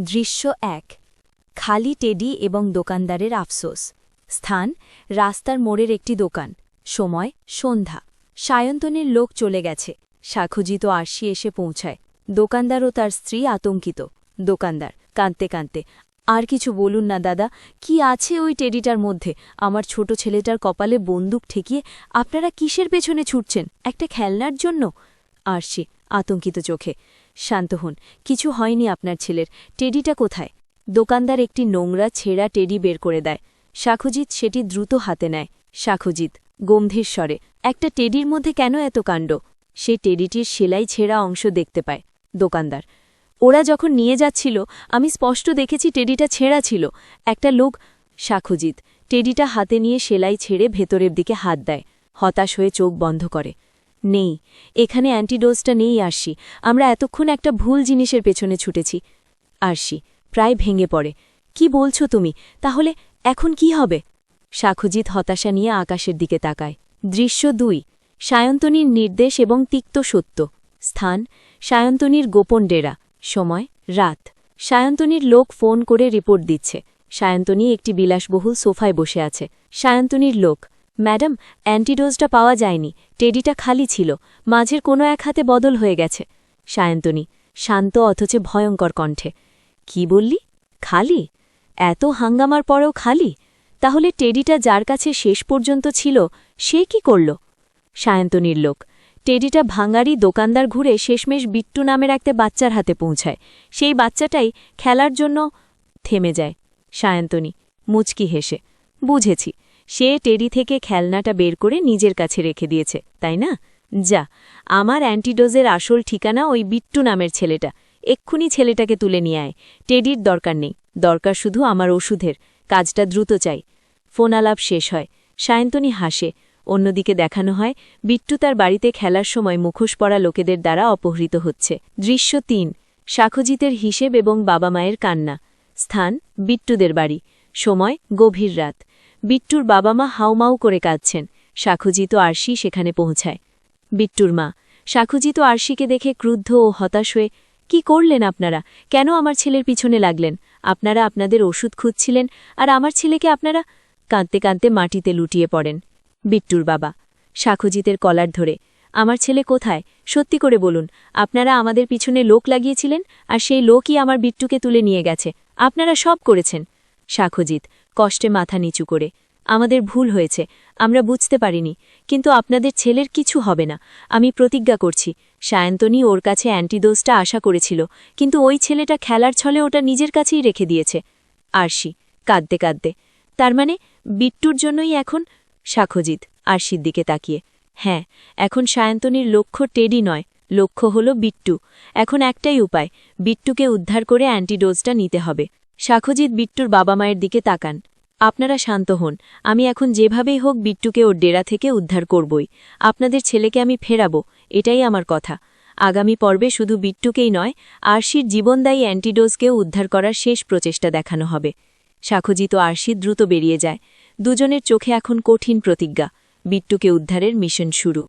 দৃশ্য এক। খালি টেডি এবং দোকানদারের আফসোস। স্থান, রাস্তার মোড়ের একটি দোকান। সময়, সন্ধ্যা। সায়ন্তনের লোক চলে গেছে। সাক্ষুজিত আরশি এসে পৌঁছায়। দোকানদার ও তার স্ত্রী আতঙ্কিত। দোকানদার, কাঁদতে কাঁদতে, আর কিছু বলুন না দাদা, কি আছে ওই টেডিটার মধ্যে? আমার ছোট ছেলেটার কপালে বন্দুক ঠেকিয়ে আপনারা কিসের পেছনে ছুটছেন? একটা খেলনার জন্য? আরশি আতঙ্কিত চোখে। শান্ত হন। কিছু হয়নি আপনার ছেলের। টেডিটা কোথায়? দোকানদার একটি নোংরা ছেঁড়া টেডি বের করে দেয়। শাখুজিৎ সেটি দ্রুত হাতে নেয়। শাখুজিৎ গম্ভীর স্বরে একটা টেডির মধ্যে কেন এত কাণ্ড? সে টেডিটির সেলাই ছেঁড়া অংশ দেখতে পায়। দোকানদার, ওরা যখন নিয়ে যাচ্ছিল, আমি স্পষ্ট দেখেছি টেডিটা ছেঁড়া ছিল। একটা লোক শাখুজিৎ টেডিটা হাতে নিয়ে সেলাই ছেড়ে ভেতরের দিকে হাত দেয়। হতাশ হয়ে চোখ বন্ধ করে। নেই। এখানে অ্যান্টিডোজটা নেই, আরশি। আমরা এতক্ষণ একটা ভুল জিনিসের পেছনে ছুটেছি। আরশি, প্রায় ভেঙে পড়ে। কি বলছো তুমি? তাহলে এখন কি হবে? শাখুজিৎ হতাশা নিয়ে আকাশের দিকে তাকায়। দৃশ্য দুই, সায়ন্তনীর নির্দেশ এবং তিক্ত সত্য। স্থান, সায়ন্তনীর গোপন ডেরা। সময়, রাত। সায়ন্তনীর লোক ফোন করে রিপোর্ট দিচ্ছে। সায়ন্তনী একটি বিলাসবহুল সোফায় বসে আছে। সায়ন্তনীর লোক ম্যাডাম, অ্যান্টিডোজটা পাওয়া যায়নি। টেডিটা খালি ছিল। মাঝের কোনো এক হাতে বদল হয়ে গেছে। সায়ন্তনী, শান্ত অথচ ভয়ঙ্কর কণ্ঠে। কি বললি? খালি? এত হাঙ্গামার পরেও খালি? তাহলে টেডিটা যার কাছে শেষ পর্যন্ত ছিল, সে কি করল? সায়ন্তনীর লোক। টেডিটা ভাঙারি দোকানদার ঘুরে শেষমেশ বিট্টু নামের একটা বাচ্চার হাতে পৌঁছায়। সেই বাচ্চাটাই খেলার জন্য থেমে যায়। সায়ন্তনী, মুচকি হেসে, বুঝেছি। সে টেডি থেকে খেলনাটা বের করে নিজের কাছে রেখে দিয়েছে, তাই না? যা, আমার অ্যান্টিডোজের আসল ঠিকানা ওই বিট্টু নামের ছেলেটা। এক্ষুনি ছেলেটাকে তুলে নিয়ে আয়। টেডির দরকার নেই। দরকার শুধু আমার ওষুধের। কাজটা দ্রুত চাই। ফোন আলাপ শেষ হয়। সায়ন্তনী হাসে। অন্যদিকে দেখানো হয়, বিট্টু তার বাড়িতে খেলার সময় মুখোশ পরা লোকেদের দ্বারা অপহৃত হচ্ছে। দৃশ্য তিন, সাখজিতের হিসেব এবং বাবা মায়ের কান্না। স্থান, বিট্টুদের বাড়ি। সময়, গভীর রাত। বিট্টুর বাবা মা হাউমাউ করে কাঁদছেন। সাখুজিত আরশি সেখানে পৌঁছায়। বিট্টুর মা সাখুজিত আরশিকে দেখে ক্রুদ্ধ ও হতাশ হয়ে, কি করলেন আপনারা? কেন আমার ছেলের পিছনে লাগলেন? আপনারা আপনাদের ওষুধ খুঁজছিলেন, আর আমার ছেলেকে আপনারা কাঁদতে কাঁদতে মাটিতে লুটিয়ে পড়েন বিট্টুর বাবা। সাখুজিতের কলার ধরে, আমার ছেলে কোথায়? সত্যি করে বলুন, আপনারা আমাদের পিছনে লোক লাগিয়েছিলেন, আর সেই লোকই আমার বিট্টুকে তুলে নিয়ে গেছে। আপনারা সব করেছেন। সাখুজিৎ কষ্টে মাথা নিচু করে। আমাদের ভুল হয়েছে, আমরা বুঝতে পারিনি, কিন্তু আপনাদের ছেলের কিছু হবে না, আমি প্রতিজ্ঞা করছি। সায়ন্তনী ওর কাছে অ্যান্টিডোজটা আশা করেছিল, কিন্তু ওই ছেলেটা খেলার ছলে ওটা নিজের কাছেই রেখে দিয়েছে। আরশি, কাঁদতে কাঁদতে, তার মানে বিট্টুর জন্যই এখন? সাখজিৎ, আরশির দিকে তাকিয়ে হ্যাঁ এখন সায়ন্তনীর লক্ষ্য টেডি নয়, লক্ষ্য হল বিট্টু। এখন একটাই উপায়, বিট্টুকে উদ্ধার করে অ্যান্টিডোজটা নিতে হবে। সাখজিৎ বিট্টুর বাবা মায়ের দিকে তাকান আপনারা শান্ত হন, আমি এখন যেভাবেই হোক বিট্টুকে ওর ডেরা থেকে উদ্ধার করবই। আপনাদের ছেলেকে আমি ফেরাবো, এটাই আমার কথা। আগামী পর্বে শুধু বিট্টুকেই নয়, আরশির জীবনদায়ী অ্যান্টিডোজকেও উদ্ধার করার শেষ প্রচেষ্টা দেখানো হবে। সাখজিত আরশি দ্রুত বেরিয়ে যায়। দুজনের চোখে এখন কঠিন প্রতিজ্ঞা, বিট্টুকে উদ্ধারের মিশন শুরু।